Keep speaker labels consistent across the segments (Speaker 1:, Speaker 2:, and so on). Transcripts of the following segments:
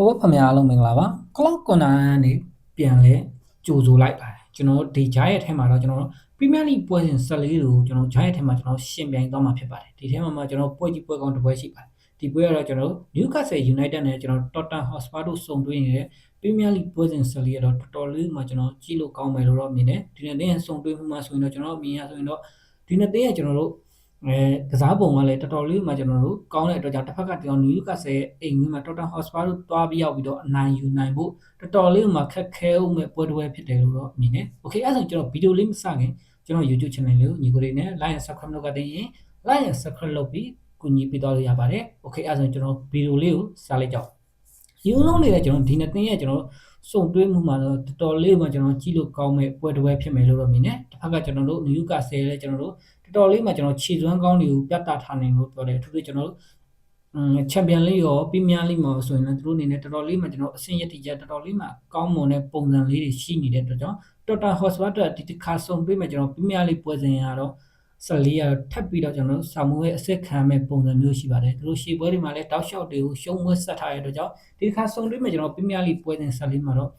Speaker 1: ဖော်ဝဖမြအားလုံးမင်္ဂလာပါ cloud corner ကနေပြန်လဲကြိုဆိုလိုက်ပါတယ်ကျွန်တော်တို့ဒီ giant ရဲ့ထဲမှာတော့ကျွန်တော်တို့ Premier League ပွဲစဉ်14ကိုကျွန်တော် giant ထဲမှာကျွန်တော်ရှင်ပြိုင်သွားမှာဖြစ်ပါတယ်ဒီထဲမှာမှကျွန်တော်ပွဲကြီးပွဲကောင်းတစ်ပွဲရှိပါတယ်ဒီပွဲကတော့ကျွန်တော်တို့ Newcastle United နဲ့ကျွန်တော် Tottenham Hotspur တို့စုံတွဲနေတဲ့ Premier League ပွဲစဉ်14ကတော့တော်တော်လေးမှကျွန်တော်ကြည့်လို့ကောင်းမယ်လို့တော့မြင်တယ်ဒီနေ့တင်းစုံတွဲမှုမှာဆိုရင်တော့ကျွန်တော်မြင်ရဆိုရင်တော့ဒီနေ့တင်းကကျွန်တော်တို့ အဲကစားပုံကလည်းတော်တော်လေးမှကျွန်တော်တို့ကောင်းတဲ့အတွက်ကြောင့်တစ်ဖက်ကကျွန်တော်နယူကာဆယ်အိမ်ကြီးမှာတော်တော်ဟော့စပါတို့တွားပြီးရောက်ပြီးတော့အနိုင်ယူနိုင်ဖို့တော်တော်လေးမှခက်ခဲဦးမဲ့ပွဲတစ်ပွဲဖြစ်တယ်လို့တော့မြင်တယ်။ Okay အဲ့ဒါဆိုကျွန်တော်ဗီဒီယိုလေးမစခင်ကျွန်တော် YouTube channel လေးကိုညီကိုလေးနဲ့ like and subscribe လုပ်ကတဲ့ရင် like and subscribe လုပ်ပြီးကူညီပေးသွားလို့ရပါတယ်။ Okay အဲ့ဒါဆိုကျွန်တော်ဗီဒီယိုလေးကိုစလိုက်ကြအောင်။ယူလုံးလေးလည်းကျွန်တော်ဒီနေ့တင်းရဲ့ကျွန်တော် စုံတွဲမှုမှာတော့တော်တော်လေးမှကျွန်တော်ကြည့်လို့ကောင်းမဲ့ပွဲတစ်ပွဲဖြစ်မယ်လို့တော့မြင်တယ်။တစ်ဖက်ကကျွန်တော်တို့နယူကာဆယ်လည်းကျွန်တော်တို့တော်တော်လေးမှကျွန်တော်ခြေစွမ်းကောင်းတွေကိုပြတ်တာထားနိုင်လို့ပြောတယ်အထူးသဖြင့်ကျွန်တော်တို့อืมချန်ပီယံလိရောပရီးမီးယားလိမှာဆိုရင်လည်းသူတို့အနေနဲ့တော်တော်လေးမှကျွန်တော်အဆင့်ရည်တည်ချက်တော်တော်လေးမှကောင်းမွန်တဲ့ပုံစံလေးတွေရှိနေတဲ့အတွက်ကြောင့်တော်တာဟော့စဝတ်အတွက်ဒီတစ်ခါဆုံတွေ့မဲ့ကျွန်တော်ပရီးမီးယားလိပွဲစဉ်ရတော့ 14ရတော့ထပ်ပြီးတော့ကျွန်တော်တို့စာမိုးရဲ့အစစ်ခံမဲ့ပုံစံမျိုးရှိပါတယ်သူတို့ရှေ့ပွဲတွေမှာလည်းတောက်လျှောက်တွေကိုရှုံးဝဲဆက်ထားတဲ့အတွက်ကြောင့်ဒီတစ်ခါဆုံတွေ့မဲ့ကျွန်တော်ပရီးမီးယားလိပွဲစဉ်14မှာတော့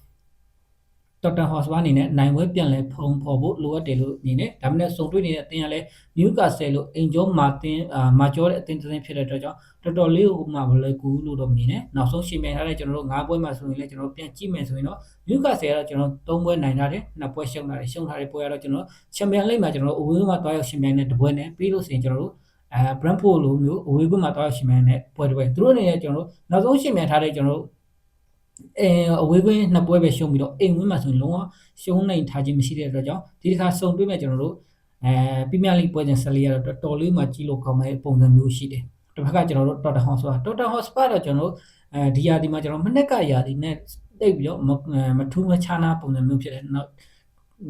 Speaker 1: တော်တန်ဟော့စပါအနေနဲ့နိုင်ပွဲပြန်လဲဖုံဖော်ဖို့လိုအပ်တယ်လို့မြင်တယ်။ဒါမှမဟုတ်စုံတွေ့နေတဲ့အသင်းကလည်းနျူကာဆယ်လို့အင်ဂျိုမာတင်အာမာကျော်တဲ့အသင်းတစ်သင်းဖြစ်တဲ့အတွက်ကြောင့်တော်တော်လေးကိုမှမလွယ်ကူလို့တော့မြင်တယ်။နောက်ဆုံးရှင်မြန်ထားတဲ့ကျွန်တော်တို့၅ပွဲမှာဆိုရင်လည်းကျွန်တော်ပြန်ကြည့်မယ်ဆိုရင်တော့နျူကာဆယ်ကတော့ကျွန်တော်၃ပွဲနိုင်ထားတယ်။နှစ်ပွဲရှုံးထားတယ်။ရှုံးထားတဲ့ပွဲကတော့ကျွန်တော်ချန်ပီယံလိမှာကျွန်တော်အဝေးမှာတွားရောက်ရှင်မြန်တဲ့တပွဲနဲ့ပြီးလို့ဆိုရင်ကျွန်တော်တို့အဲ Brentford လိုမျိုးအဝေးကွင်းမှာတွားရောက်ရှင်မြန်တဲ့ပွဲတစ်ပွဲသူတို့အနေနဲ့ကျွန်တော်တို့နောက်ဆုံးရှင်မြန်ထားတဲ့ကျွန်တော်တို့ အဲအဝေးကွင်းနှစ်ပွဲပဲရှုံးပြီးတော့အိမ်ဝင်းမှာဆိုရင်လုံးဝရှုံးနိုင်ထားခြင်းမရှိတဲ့အတွက်ကြောင့်ဒီတစ်ခါစုံတွေ့မဲ့ကျွန်တော်တို့အဲပရီးမီးယားလိပွဲစဉ်14ရတော့တော်တော်လေးမှကြီးလို့ကောင်းတဲ့ပုံစံမျိုးရှိတယ်တစ်ဖက်ကကျွန်တော်တို့ Tottenham Hotspur Tottenham Hotspur တော့ကျွန်တော်တို့အဲဒီယာဒီမှာကျွန်တော်မနက်ကယာဒီနဲ့တိတ်ပြီးတော့မထူးမခြားနာပုံစံမျိုးဖြစ်တယ်နောက်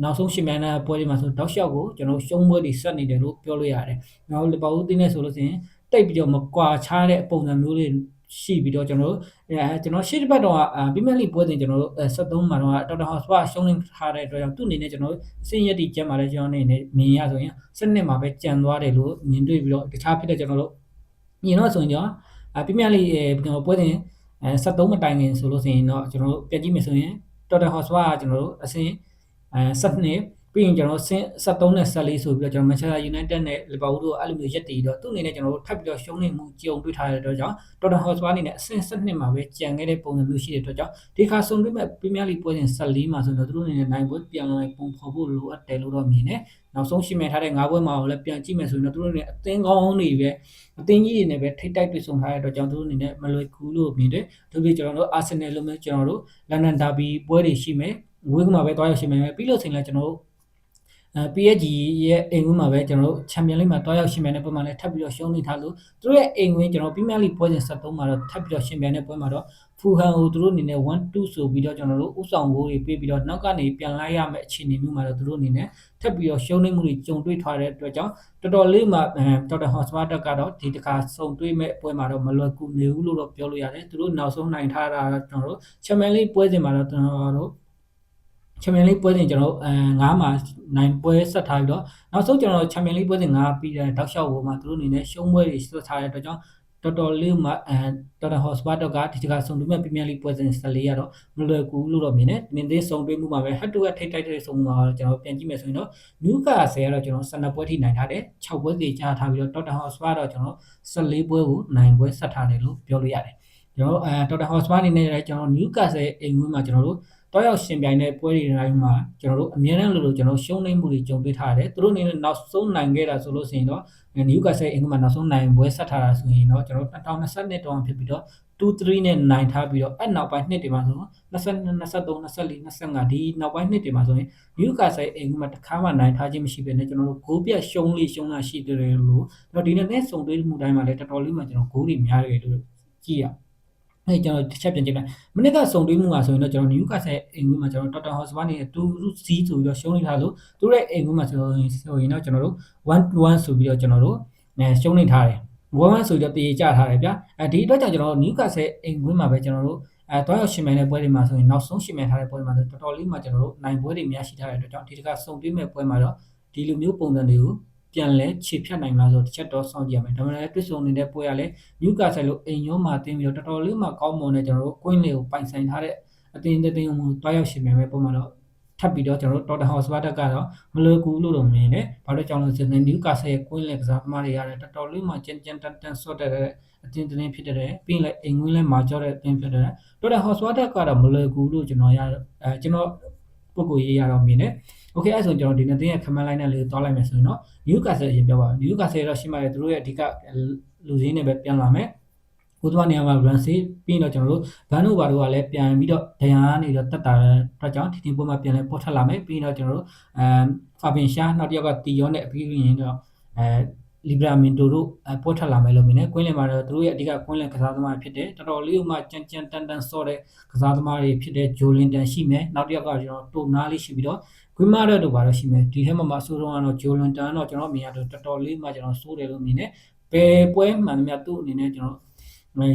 Speaker 1: နောက်ဆုံးရှင်မြန်တဲ့ပွဲတွေမှာဆိုတောက်လျှောက်ကိုကျွန်တော်ရှုံးပွဲတွေဆက်နေတယ်လို့ပြောလို့ရတယ်။နောက်လီဗာပူးတင်းနေဆိုလို့ရှိရင်တိတ်ပြီးတော့မကွာခြားတဲ့ပုံစံမျိုးတွေ ရှိပြီးတော့ကျွန်တော်တို့အဲကျွန်တော်ရှေ့တစ်ပတ်တော့ပရီးမီးယားလိပွဲစဉ်ကျွန်တော်တို့73မှာတော့တော်တော်ဟော့စပါရှုံးနေထားတဲ့အတွက်ကြောင့်သူ့အနေနဲ့ကျွန်တော်တို့စင်ရက်တီကျက်မှာလည်းကျွန်တော်အနေနဲ့မြင်ရဆိုရင်စနစ်မှာပဲကြံသွားတယ်လို့မြင်တွေ့ပြီးတော့တခြားဖြစ်တဲ့ကျွန်တော်တို့မြင်တော့ဆိုရင်ကျွန်တော်ပရီးမီးယားလိကျွန်တော်ပွဲစဉ်အဲ73မတိုင်ခင်ဆိုလို့ဆိုရင်တော့ကျွန်တော်တို့ပြည့်ကြည့်မယ်ဆိုရင်တော်တော်ဟော့စပါကျွန်တော်တို့အစင်အဲ7 ပြီးရင်ကျွန်တော်ဆင်း73နဲ့74ဆိုပြီးတော့ကျွန်တော် Manchester United နဲ့ Liverpool တို့အဲ့လိုမျိုးရက်တည်တော့သူ့အနေနဲ့ကျွန်တော်တို့ထပ်ပြီးတော့ရှုံးနေမှုကြုံတွေ့ထားတဲ့အတွက်ကြောင့် Tottenham Hotspur အနေနဲ့အဆင့်7မှာပဲကြံခဲ့တဲ့ပုံစံမျိုးရှိတဲ့အတွက်ကြောင့်ဒီခါဆုံတွေ့မဲ့ Premier League ပွဲစဉ်14မှာဆိုတော့သူတို့အနေနဲ့နိုင်ပွဲပြန်လာပုံဖော်ဖို့လိုအပ်တယ်လို့တော့မြင်တယ်နောက်ဆုံးရှိမဲ့ထားတဲ့၅ပွဲမှာလည်းပြန်ကြည့်မယ်ဆိုရင်တော့သူတို့အနေနဲ့အသင်းကောင်းတွေပဲအသင်းကြီးတွေနဲ့ပဲထိတ်တိုက်တွေ့ဆုံထားတဲ့အတွက်ကြောင့်သူတို့အနေနဲ့မလွယ်ကူလို့မြင်တယ်။ဒါပေမဲ့ကျွန်တော်တို့ Arsenal လိုမျိုးကျွန်တော်တို့ London Derby ပွဲတွေရှိမယ်။ဝေးကမှာပဲတွားရောက်ရှိမယ်ပြီးလို့ဆိုရင်လည်းကျွန်တော်တို့အဲ PSG ရဲ့အိမ်ဝင်းမှာပဲကျွန်တော်တို့ချန်ပီယံလိမှာတွားရောက်ရှင်မြန်တဲ့ပွဲမှာလည်းထပ်ပြီးတော့ရှုံးနေထားလို့သူတို့ရဲ့အိမ်ဝင်းကျွန်တော်ပရီးမီးယားလိပွဲစဉ်73မှာတော့ထပ်ပြီးတော့ရှင်မြန်တဲ့ပွဲမှာတော့ဖူဟန်ကိုသူတို့အနေနဲ့1-2ဆိုပြီးတော့ကျွန်တော်တို့ဥဆောင်ဂိုးတွေပေးပြီးတော့နောက်ကနေပြန်လိုက်ရမယ့်အခြေအနေမျိုးမှာတော့သူတို့အနေနဲ့ထပ်ပြီးတော့ရှုံးနေမှုတွေကြုံတွေ့ထားတဲ့အတွက်ကြောင့်တော်တော်လေးမှတော်တော်ဟော့စပါတက်ကတော့ဒီတစ်ခါစုံတွေ့မဲ့ပွဲမှာတော့မလွယ်ကူနေဘူးလို့တော့ပြောလို့ရတယ်သူတို့နောက်ဆုံးနိုင်ထားတာတော့ကျွန်တော်တို့ချန်ပီယံလိပွဲစဉ်မှာတော့ကျွန်တော်တို့ ချန်ပီယံလိပွဲစဉ်ကျွန်တော်အဲ9မှာနိုင်ပွဲဆက်ထားပြီးတော့နောက်ဆုံးကျွန်တော်ချန်ပီယံလိပွဲစဉ်9ပြီးတဲ့တောက်လျှောက်ပေါ်မှာသူတို့အနေနဲ့ရှုံးပွဲတွေဆက်ထားတဲ့အတွက်ကြောင့်တော်တော်လေးမှအဲတော်တော်ဟော့စပါတော့ကဒီတကဆုံတူမဲ့ပရီးမီးယားလိပွဲစဉ်14ရတော့မလွယ်ကူလို့တော့မြင်တယ်နင်းသေးဆုံတွေ့မှုမှာပဲ head to head ထိတ်တိုက်တဲ့ဆုံမှာတော့ကျွန်တော်ပြန်ကြည့်မယ်ဆိုရင်တော့နျူကာဆယ်ကတော့ကျွန်တော်12ပွဲထိနိုင်ထားတယ်6ပွဲစီကြားထားပြီးတော့တော်တော်ဟော့စပါတော့ကျွန်တော်14ပွဲကိုနိုင်ပွဲဆက်ထားတယ်လို့ပြောလို့ရတယ်ကျွန်တော်အဲတော်တော်ဟော့စပါအနေနဲ့လည်းကျွန်တော်နျူကာဆယ်အိမ်ဝင်းမှာကျွန်တော်တို့ တော့ရောက်ရှင်ပြိုင်တဲ့ပွဲတွေတိုင်းမှာကျွန်တော်တို့အမြဲတမ်းလို့လို့ကျွန်တော်ရှုံးနေမှုတွေကြုံတွေ့ထားရတယ်သူတို့အနေနဲ့နောက်ဆုံးနိုင်ခဲ့တာဆိုလို့ဆိုရင်တော့နယူကာဆယ်အင်္ဂလန်နောက်ဆုံးနိုင်ပွဲဆက်ထားတာဆိုရင်တော့ကျွန်တော်2022တောင်ဖြစ်ပြီးတော့2-3နဲ့နိုင်ထားပြီးတော့အဲ့နောက်ပိုင်းနှစ်တွေမှာဆိုတော့22 23 24 25ဒီနောက်ပိုင်းနှစ်တွေမှာဆိုရင်နယူကာဆယ်အင်္ဂလန်တစ်ခါမှနိုင်ထားခြင်းမရှိဘဲနဲ့ကျွန်တော်တို့ဂိုးပြတ်ရှုံးလေးရှုံးတာရှိတယ်လို့တော့ဒီနေ့နဲ့စုံတွေးမှုတိုင်းမှာလည်းတော်တော်လေးမှကျွန်တော်ဂိုးတွေများတယ်လို့ကြည့်ရအဲ ကျွန်တော်တစ်ချက်ပြန်ကြည့်လိုက်မနစ်ကစုံတွေးမှုမှာဆိုရင်တော့ကျွန်တော်နယူကာဆယ်အိမ်ကွင်းမှာကျွန်တော်တော်တော်ဟော့စပါနေတူစီးဆိုပြီးတော့ရှုံးနေထားလို့သူတို့ရဲ့အိမ်ကွင်းမှာဆိုရင်ဆိုရင်တော့ကျွန်တော်တို့1-1ဆိုပြီးတော့ကျွန်တော်တို့အဲရှုံးနေထားတယ်1-1ဆိုပြီးတော့တည်ကြထားတယ်ဗျာအဲဒီအတွက်ကြောင့်ကျွန်တော်တို့နယူကာဆယ်အိမ်ကွင်းမှာပဲကျွန်တော်တို့အဲတွားရောက်ရှင်မြန်တဲ့ပွဲတွေမှာဆိုရင်နောက်ဆုံးရှင်မြန်ထားတဲ့ပွဲမှာဆိုတော်တော်လေးမှကျွန်တော်တို့နိုင်ပွဲတွေများရှိထားတဲ့အတွက်ကြောင့်ဒီတစ်ခါစုံတွေးမဲ့ပွဲမှာတော့ဒီလိုမျိုးပုံစံတွေကို ပြန်လဲခြေဖြတ်နိုင်မှာဆိုတစ်ချက်တော့စောင့်ကြည့်ရမယ်ဒါမှလည်းတွစ်ဆုံနေတဲ့ပွဲကလည်းနျူကာဆယ်လို့အိမ်ရောမှာတင်းပြီးတော့တော်တော်လေးမှကောင်းမွန်တဲ့ကျွန်တော်တို့ကွင်းလေးကိုပိုင်ဆိုင်ထားတဲ့အတင်းတင်းတင်းကိုတွားရောက်ရှင်မယ်ပဲပုံမှန်တော့ထပ်ပြီးတော့ကျွန်တော်တို့ Tottenham Hotspur တက်ကတော့မလွယ်ကူလို့တော့မြင်တယ်။ဘာလို့ကြောင့်လဲဆိုတော့ Newcastle ရဲ့ကွင်းလက်ကစားသမားတွေရတယ်တော်တော်လေးမှကျန်ကျန်တန်တန်ဆော့တဲ့အတင်းတင်းဖြစ်တဲ့ပြီးရင်လည်းအိမ်ကွင်းလည်းမာကြောတဲ့အတင်းဖြစ်တဲ့ Tottenham Hotspur တက်ကတော့မလွယ်ကူလို့ကျွန်တော်ရအဲကျွန်တော်ပုဂ္ဂိုလ်ရေးရတော့မြင်တယ်။ Okay အဲ့ဆိုကျွန်တော်ဒီနေ့တင်းရဲ့ခမန်းလိုက်နဲ့လေးသွားလိုက်မယ်ဆိုရင်တော့ Newcastle ရင်ပြောပါ Newcastle တော့ရှိမှလည်းသူတို့ရဲ့အဓိကလူစည်းနေပဲပြန်လာမယ်။ကိုသွားနေရာမှာ run save ပြီးတော့ကျွန်တော်တို့ဘန်နိုဘာတို့ကလည်းပြန်ပြီးတော့ဒရန်ကနေတော့တက်တာအတွက်ကြောင့်ဒီတင်ပွဲမှာပြန်လဲပေါ်ထွက်လာမယ်ပြီးတော့ကျွန်တော်တို့အမ်ဖာဘင်ရှာနောက်တစ်ယောက်ကတီယောနဲ့အပြီးရင်တော့အဲလီဘရာမင်တိုတို့ပေါ်ထွက်လာမယ်လို့မြင်တယ်။ကွင်းလင်မှာတော့သူတို့ရဲ့အဓိကကွင်းလင်ကစားသမားဖြစ်တယ်။တော်တော်လေးမှကြမ်းကြမ်းတန်တန်ဆော့တဲ့ကစားသမားတွေဖြစ်တဲ့ဂျိုလင်တန်ရှိမယ်။နောက်တစ်ယောက်ကကျွန်တော်တိုနာလေးရှိပြီးတော့ ကွင်းမာတော့တို့ပါတော့ရှိမယ်။ဒီထက်မှမဆိုးတော့ကတော့ဂျိုလင်တန်တော့ကျွန်တော်မြင်ရတော့တော်တော်လေးမှကျွန်တော်စိုးတယ်လို့မြင်တယ်။ဘယ်ပွဲမှန်သမျှသူ့အနေနဲ့ကျွန်တော်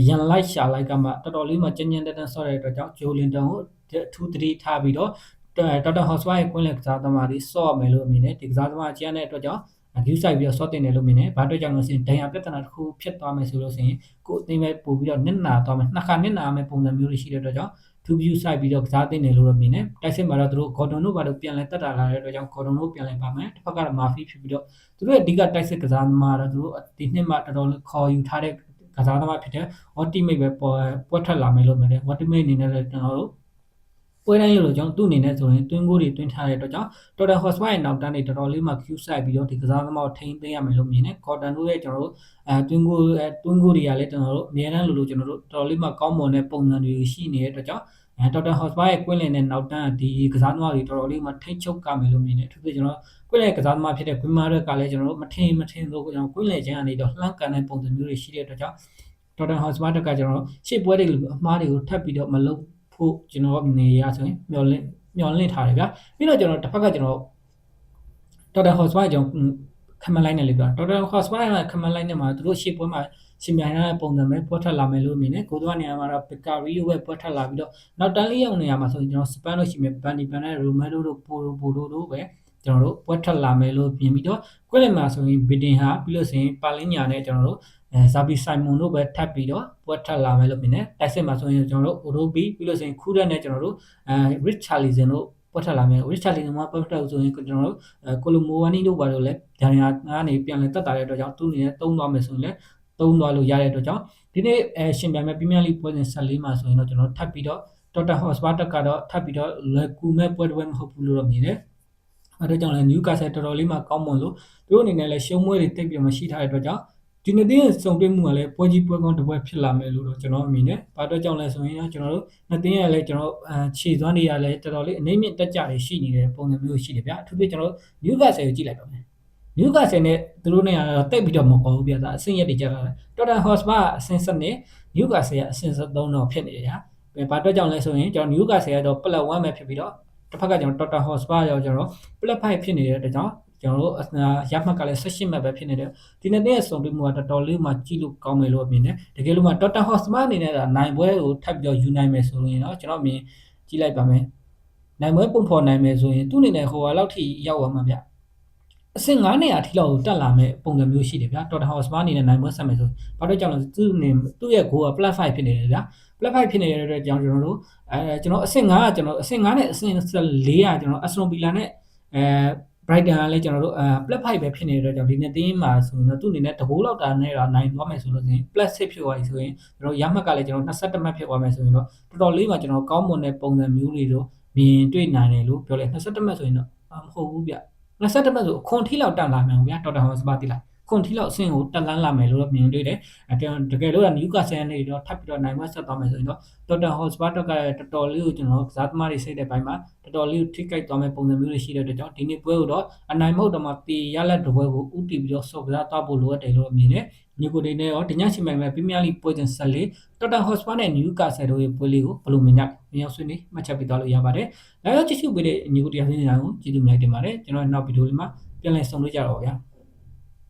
Speaker 1: ရန်လိုက်ရှာလိုက်ကမှတော်တော်လေးမှကြမ်းကြမ်းတန်တန်ဆော့တဲ့အတွက်ကြောင့်ဂျိုလင်တန်ကိုအထူးသတိထားပြီးတော့တော်တော်ဟော့စဝိုင်းကွင်းလက်ကစားသမားတွေဆော့မယ်လို့မြင်တယ်ဒီကစားသမားအကျန်းတဲ့အတွက်ကြောင့် view site ပြီးတော့ sort တင်တယ်လို့မြင်တယ်။ဘာအတွက်ကြောင့်လဲဆိုရင်ဒဏ်ရာပြဿနာတစ်ခုဖြစ်သွားမယ်ဆိုလို့ဆိုရင်ကိုယ်အသိမဲ့ပို့ပြီးတော့နစ်နာသွားမယ်။နှစ်ခါနစ်နာမယ်ပုံစံမျိုးတွေရှိတဲ့အတွက်ကြောင့် to view site ပြီးတော့ကစားတင်တယ်လို့တော့မြင်တယ်။တိုက်စစ်မှာတော့သူတို့ Gordon တို့ဘာလို့ပြန်လဲတက်တာလာတဲ့အတွက်ကြောင့် Gordon တို့ပြန်လဲပါမယ်။တစ်ဖက်ကတော့ Murphy ဖြစ်ပြီးတော့သူတို့ရဲ့အဓိကတိုက်စစ်ကစားသမားတော့သူတို့ဒီနှစ်မှတော်တော်ခေါ်ယူထားတဲ့ကစားသမားဖြစ်တဲ့ Ultimate ပဲပွဲထွက်လာမယ်လို့မြင်တယ်။ Ultimate အနေနဲ့လည်းကျွန်တော်တို့ ပွဲတိုင်းလို့ကြောင့်သူ့အနေနဲ့ဆိုရင်တွင်းကိုတွေတွင်းထားတဲ့အတွက်ကြောင့် Total Hotspur ရဲ့နောက်တန်းတွေတော်တော်လေးမှ queue site ပြီးတော့ဒီကစားသမားကိုထိန်းသိမ်းရမယ်လို့မြင်တယ်။ Cotton တို့ရဲ့ကျွန်တော်တို့အဲတွင်းကိုအဲတွင်းကိုတွေကလည်းကျွန်တော်တို့အများအားလို့လို့ကျွန်တော်တို့တော်တော်လေးမှကောင်းမွန်တဲ့ပုံစံတွေရှိနေတဲ့အတွက်ကြောင့်အဲ Total Hotspur ရဲ့ကွင်းလင်နဲ့နောက်တန်းဒီကစားသမားတွေတော်တော်လေးမှထိန်းချုပ်ကမယ်လို့မြင်တယ်။သူကကျွန်တော်ကွင်းလင်ကစားသမားဖြစ်တဲ့ Guimaraes ကလည်းကျွန်တော်တို့မထင်မထင်လို့ကျွန်တော်ကွင်းလင်ချင်းကနေတော့လှမ်းကန်တဲ့ပုံစံမျိုးတွေရှိတဲ့အတွက်ကြောင့် Total Hotspur တက်ကကျွန်တော်ရှေ့ပွဲတွေအမှားတွေကိုထပ်ပြီးတော့မလုပ် ဖို့ကျွန်တော်နေရဆိုရင်မျောလင့်မျောလင့်ထားတယ်ဗျာပြီးတော့ကျွန်တော်တစ်ဖက်ကကျွန်တော် Total Hotspur ကျွန်တော်ခမလိုက်နေလေဗျာ Total Hotspur ကခမလိုက်နေမှာသူတို့ရှေ့ပွဲမှာရှင်မြိုင်ရတဲ့ပုံစံပဲပွက်ထွက်လာမယ်လို့မြင်တယ်ကိုသွားနေရာမှာတော့ Picario ပဲပွက်ထွက်လာပြီးတော့နောက်တန်းလေးရောက်နေရာမှာဆိုရင်ကျွန်တော်စပန်လို့ရှိမယ်ဘန်ဒီဘန်နဲ့ Romero တို့ပိုရိုပိုရိုတို့ပဲ ကျွန်တော်တို့ပွက်ထွက်လာမယ်လို့ပြင်ပြီးတော့ကွက်လက်မှာဆိုရင်ဘီတင်ဟာပြီးလို့ဆိုရင်ပါလင်းညာနဲ့ကျွန်တော်တို့အဲဇာဘီဆိုင်မွန်တို့ပဲထပ်ပြီးတော့ပွက်ထပ်လာမယ်လို့မြင်တယ်တိုက်စစ်မှာဆိုရင်ကျွန်တော်တို့အိုရိုဘီပြီးလို့ဆိုရင်ခူးရက်နဲ့ကျွန်တော်တို့အဲ rich charlison တို့ပွက်ထပ်လာမယ် rich charlison မှာပွက်ထပ်ဆိုရင်ကျွန်တော်တို့ကိုလိုမိုဝါနီတို့ဘာလို့လဲဒန်ယာကနေပြန်လဲတက်တာတဲ့အတွက်ကြောင့်သူ့အနေနဲ့တုံးသွားမယ်ဆိုရင်လည်းတုံးသွားလို့ရတဲ့အတွက်ကြောင့်ဒီနေ့အဲရှင်ပြိုင်မဲ့ပရီးမီးယားလိပွဲစဉ်14မှာဆိုရင်တော့ကျွန်တော်ထပ်ပြီးတော့ Total Hotspur တက်ကတော့ထပ်ပြီးတော့လွယ်ကူမဲ့ပွဲတစ်ပွဲမဟုတ်ဘူးလို့တော့မြင်တယ် အဲဒါကြောင့်လည်း Newcastle တော်တော်လေးမှကောင်းမွန်လို့သူတို့အနေနဲ့လည်းရှုံးမွေးတွေတိတ်ပြီးမရှိထားတဲ့အတွက်ကြောင့်ဒီနေ့တင်းစုံတွေ့မှုကလည်းပွဲကြီးပွဲကောင်းတစ်ပွဲဖြစ်လာမယ်လို့တော့ကျွန်တော်အမြင်နဲ့ဘာတော့ကြောင့်လဲဆိုရင်ကျွန်တော်တို့နှစ်တင်းရလည်းကျွန်တော်အခြေသွမ်းတွေရလည်းတော်တော်လေးအနေမြင့်တက်ကြတွေရှိနေတဲ့ပုံစံမျိုးရှိတယ်ဗျာအထူးသဖြင့်ကျွန်တော်တို့ Newcastle ကိုကြည့်လိုက်ပါမယ် Newcastle နဲ့သူတို့နဲ့ကတော့တိတ်ပြီးတော့မပေါ်ဘူးဗျာဒါအဆင့်ရက်တွေကြတာ Tottenham Hotspur အဆင့်7နဲ့ Newcastle ကအဆင့်7တော့ဖြစ်နေတယ်ဗျာဘာတော့ကြောင့်လဲဆိုရင်ကျွန်တော် Newcastle ကတော့ plus 1ပဲဖြစ်ပြီးတော့ တစ်ဖက်ကကျွန်တော် Tottenham Hotspur ရောကျွန်တော် plus 5ဖြစ်နေတဲ့အတွက်ကြောင့်ကျွန်တော်တို့ရမှတ်ကလည်း18မှတ်ပဲဖြစ်နေတယ်ဒီနေ့နဲ့ဆုံတွေ့မှုကတော်တော်လေးမှကြည့်လို့ကောင်းမယ်လို့အမြင်နဲ့တကယ်လို့မှ Total Hotspur အနေနဲ့ကနိုင်ပွဲကိုထပ်ပြီးတော့ယူနိုင်မယ်ဆိုရင်တော့ကျွန်တော်အမြင်ကြည့်လိုက်ပါမယ်နိုင်ပွဲပုံဖော်နိုင်မယ်ဆိုရင်သူ့အနေနဲ့ဟိုဟာလောက်ထိရောက်သွားမှာဗျအဆင့်9နေရာထိလောက်တက်လာမဲ့ပုံစံမျိုးရှိတယ်ဗျာ Total Hotspur အနေနဲ့နိုင်ပွဲဆက်မယ်ဆိုဘာလို့ကြောင့်လဲသူ့အနေသူ့ရဲ့ goal က plus 5ဖြစ်နေတယ်ဗျာ plus 5ဖြစ်နေတဲ့အတွက်ကြောင့်ကျွန်တော်တို့အဲကျွန်တော်အဆင့်9ကကျွန်တော်အဆင့်9နဲ့အဆင့်4ကကျွန်တော် Aston Villa နဲ့အဲ Brighton ကလည်းကျွန်တော်တို့အဲ plus 5ပဲဖြစ်နေတဲ့အတွက်ကြောင့်ဒီနေ့တင်းမှာဆိုရင်တော့သူ့အနေနဲ့တဘိုးလောက်တာနဲ့တော့နိုင်သွားမယ်ဆိုလို့ရှိရင် plus 6ဖြစ်သွားပြီဆိုရင်ကျွန်တော်ရမှတ်ကလည်းကျွန်တော်22မှတ်ဖြစ်သွားမယ်ဆိုရင်တော့တော်တော်လေးမှကျွန်တော်ကောင်းမွန်တဲ့ပုံစံမျိုးတွေတော့မြင်တွေ့နိုင်တယ်လို့ပြောလဲ22မှတ်ဆိုရင်တော့မဟုတ်ဘူးဗျ22မှတ်ဆိုအခွန်ထိလောက်တက်လာမယ်ဗျာတော်တော်ဟောစပါတိလား ခွန်ထီလောက်အဆင့်ကိုတက်လန်းလာမယ်လို့မြင်တွေ့တယ်အဲတကယ်လို့နျူကာဆယ်နေတော့ထပ်ပြီးတော့နိုင်မဆက်သွားမယ်ဆိုရင်တော့တော်တော်ဟော့စပါတော့ကတော်တော်လေးကိုကျွန်တော်ကစားသမားတွေစိတ်တဲ့ဘိုင်းမှာတော်တော်လေးကိုထိခိုက်သွားမယ့်ပုံစံမျိုးတွေရှိတဲ့အတွက်ကြောင့်ဒီနေ့ပွဲကိုတော့အနိုင်မဟုတ်တော့မှတေရလက်တပွဲကိုဥတီပြီးတော့ဆော့ကစားသွားဖို့လိုအပ်တယ်လို့မြင်တယ်ညီကိုတွေနဲ့ရောဒီညရှင်မိုင်မဲ့ပရီးမီးယားလိပွဲစဉ်14တော်တော်ဟော့စပါနဲ့နျူကာဆယ်တို့ရဲ့ပွဲလေးကိုဘယ်လိုမြင်ကြလဲမြောက်ဆွေးနွေးမှတ်ချက်ပေးသွားလို့ရပါတယ်။လာရောက်ကြည့်ရှုပေးတဲ့ညီကိုတရားစင်းတွေကိုကျေးဇူးများတင်ပါတယ်။ကျွန်တော်နောက်ဗီဒီယိုလေးမှာပြန်လည်ဆုံတွေ့ကြတော့ဗျာ။